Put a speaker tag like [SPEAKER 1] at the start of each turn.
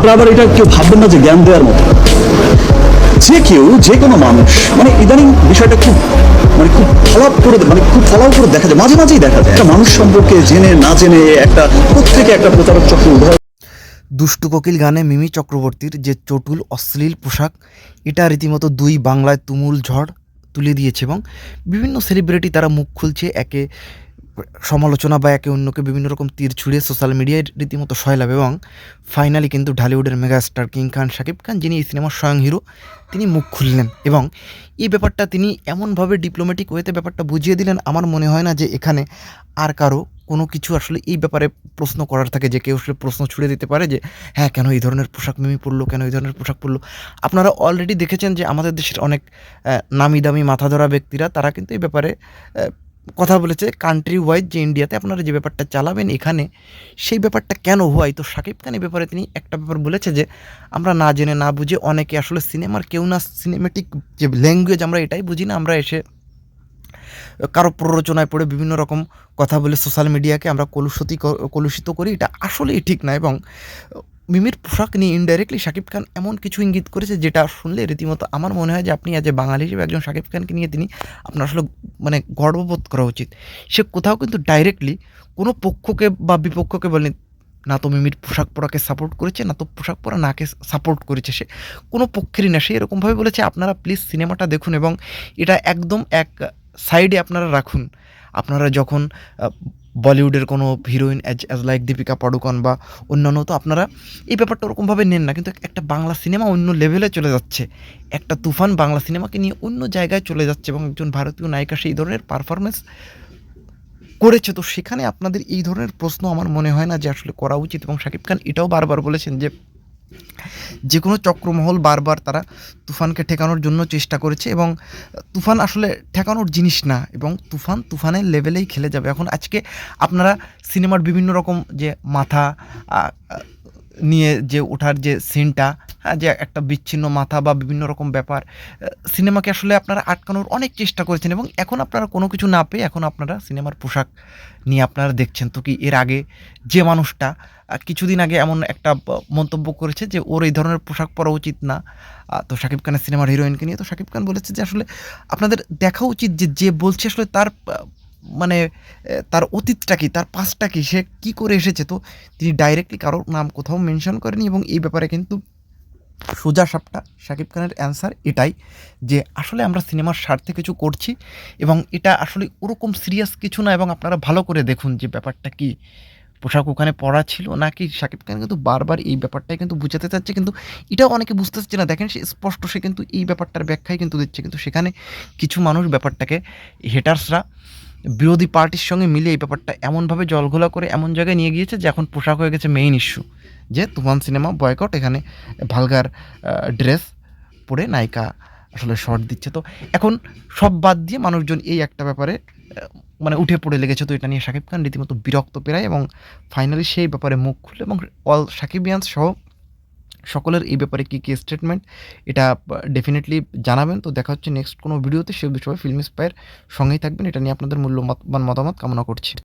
[SPEAKER 1] আপনারা আবার এটা কেউ ভাববেন না যে জ্ঞান দেওয়ার মতো। যে কেউ, যে কোনো মানুষ মানে ইদানিং বিষয়টা খুব মানে খুব ফলাপ করে মানে খুব ফলাও করে দেখা যায়, মাঝে মাঝেই দেখা যায়। একটা মানুষ সম্পর্কে জেনে, না জেনে একটা প্রত্যেকে একটা প্রচারক চক্র উদয়
[SPEAKER 2] দুষ্টু কোকিল গানে মিমি চক্রবর্তীর যে চটুল অশ্লীল পোশাক, এটা রীতিমতো দুই বাংলায় তুমুল ঝড় তুলে দিয়েছে এবং বিভিন্ন সেলিব্রিটি তারা মুখ খুলছে একে সমালোচনা বা একে অন্যকে বিভিন্ন রকম তীর ছুঁড়ে সোশ্যাল মিডিয়ায় রীতিমতো সয়লাভ এবং ফাইনালি কিন্তু ঢালিউডের মেগাস্টার কিং খান শাকিব খান যিনি এই সিনেমার স্বয়ং হিরো তিনি মুখ খুললেন এবং এই ব্যাপারটা তিনি এমনভাবে ডিপ্লোম্যাটিক ওয়েতে ব্যাপারটা বুঝিয়ে দিলেন, আমার মনে হয় না যে এখানে আর কারও কোনো কিছু আসলে এই ব্যাপারে প্রশ্ন করার থাকে যে কেউ আসলে প্রশ্ন ছুড়ে দিতে পারে যে হ্যাঁ কেন এই ধরনের পোশাক মিমি পরলো? কেন এই ধরনের পোশাক পরলো? আপনারা অলরেডি দেখেছেন যে আমাদের দেশের অনেক নামি দামি মাথা ধরা ব্যক্তিরা, তারা কিন্তু এই ব্যাপারে কথা বলেছে কান্ট্রি ওয়াইজ যে ইন্ডিয়াতে আপনারা যে ব্যাপারটা চালাবেন এখানে, সেই ব্যাপারটা কেন হয়? তো শাকিব খান এই ব্যাপারে তিনি একটা ব্যাপার বলেছে যে, আমরা না জেনে না বুঝে অনেকে আসলে সিনেমার কেউ না সিনেমেটিক যে ল্যাঙ্গুয়েজ আমরা এটাই বুঝি না, আমরা এসে কারও প্ররোচনায় পড়ে বিভিন্ন রকম কথা বলে সোশ্যাল মিডিয়াকে আমরা কলুষিত কলুষিত করি, এটা আসলেই ঠিক না এবং মিমির পোশাক নিয়ে ইনডাইরেক্টলি শাকিব খান এমন কিছু ইঙ্গিত করেছে যেটা শুনলে রীতিমতো আমার মনে হয় যে আপনি আজ বাঙালি হিসেবে একজন শাকিব খানকে নিয়ে তিনি আপনার আসলে মানে গর্ববোধ করা উচিত। সে কোথাও কিন্তু ডাইরেক্টলি কোনো পক্ষকে বা বিপক্ষকে বলেনি, না তো মিমির পোশাক পরাকে সাপোর্ট করেছে, না তো পোশাক পরা নাকে সাপোর্ট করেছে সে। কোনো পক্ষেরই না, সে এরকমভাবে বলেছে, আপনারা প্লিজ সিনেমাটা দেখুন এবং এটা একদম এক সাইডে আপনারা রাখুন। আপনারা যখন বলিউডের কোনো heroine as as like Deepika Padukone বা অন্যান্য তো আপনারা এই ব্যাপারটা ওরকমভাবে নেন না। কিন্তু একটা বাংলা সিনেমা অন্য লেভেলে চলে যাচ্ছে। একটা তুফান বাংলা সিনেমাকে নিয়ে অন্য জায়গায় চলে যাচ্ছে এবং একজন ভারতীয় নায়িকা সেই ধরনের পারফরমেন্স করেছে। তো সেখানে আপনাদের এই ধরনের প্রশ্ন আমার মনে হয় না যে আসলে করা উচিত এবং শাকিব খান এটাও বারবার বলেছেন যে যে কোনো চক্রমহল বারবার তারা তুফানকে ঠেকানোর জন্য চেষ্টা করেছে এবং তুফান আসলে ঠেকানোর জিনিস না এবং তুফান তুফানের লেভেলেই খেলে যাবে। এখন আজকে আপনারা সিনেমার বিভিন্ন রকম যে মাথা নিয়ে যে ওঠার যে সিনটা হ্যাঁ যে একটা বিচ্ছিন্ন মাথা বা বিভিন্ন রকম ব্যাপার সিনেমাকে আসলে আপনারা আটকানোর অনেক চেষ্টা করেছেন এবং এখন আপনারা কোনো কিছু না পেয়ে এখন আপনারা সিনেমার পোশাক নিয়ে আপনারা দেখছেন। তো কি এর আগে যে মানুষটা কিছুদিন আগে এমন একটা মন্তব্য করেছে যে ওর এই ধরনের পোশাক পরা উচিত না। তো শাকিব খানের সিনেমার হিরোইনকে নিয়ে তো শাকিব খান বলেছে যে আসলে আপনাদের দেখা উচিত যে যে বলছে আসলে তার মানে তার অতীতটা কি, তার পাস্টটা কি, সে কী করে এসেছে? তো তিনি ডাইরেক্টলি কারোর নাম কোথাও মেনশন করেনি এবং এই ব্যাপারে কিন্তু সোজা সাপটা শাকিব খানের অ্যান্সার এটাই যে আসলে আমরা সিনেমার স্বার্থে কিছু করছি এবং এটা আসলে ওরকম সিরিয়াস কিছু না এবং আপনারা ভালো করে দেখুন যে ব্যাপারটা কি। পোশাক ওখানে পরা ছিল নাকি? শাকিব খান কিন্তু বারবার এই ব্যাপারটাই কিন্তু বুঝাতে চাচ্ছে কিন্তু এটাও অনেকে বুঝতে চাচ্ছে না। দেখেন, সে স্পষ্ট সে কিন্তু এই ব্যাপারটার ব্যাখ্যাই কিন্তু দিচ্ছে। কিন্তু সেখানে কিছু মানুষ ব্যাপারটাকে হেটার্সরা বিরোধী পার্টির সঙ্গে মিলে এই ব্যাপারটা এমনভাবে জলঘোলা করে এমন জায়গায় নিয়ে গিয়েছে যে এখন পোশাক হয়ে গেছে মেইন ইস্যু যে তুফান সিনেমা বয়কট এখানে ভালগার ড্রেস পরে নায়িকা আসলে শর্ট দিচ্ছে। তো এখন সব বাদ দিয়ে মানুষজন এই একটা ব্যাপারে মানে উঠে পড়ে লেগেছে। তো এটা নিয়ে শাকিব খান রীতিমতো বিরক্ত পেরায় এবং ফাইনালি সেই ব্যাপারে মুখ খুলে এবং অল সাকিবিয়ান্স সহ সকলের এই ব্যাপারে কী কী স্টেটমেন্ট এটা ডেফিনেটলি জানাবেন। তো দেখা হচ্ছে নেক্সট কোনো ভিডিওতে সে বিষয়ে ফিল্ম স্পায়ের সঙ্গেই থাকবেন। এটা নিয়ে আপনাদের মূল্যবান মতামত কামনা করছি।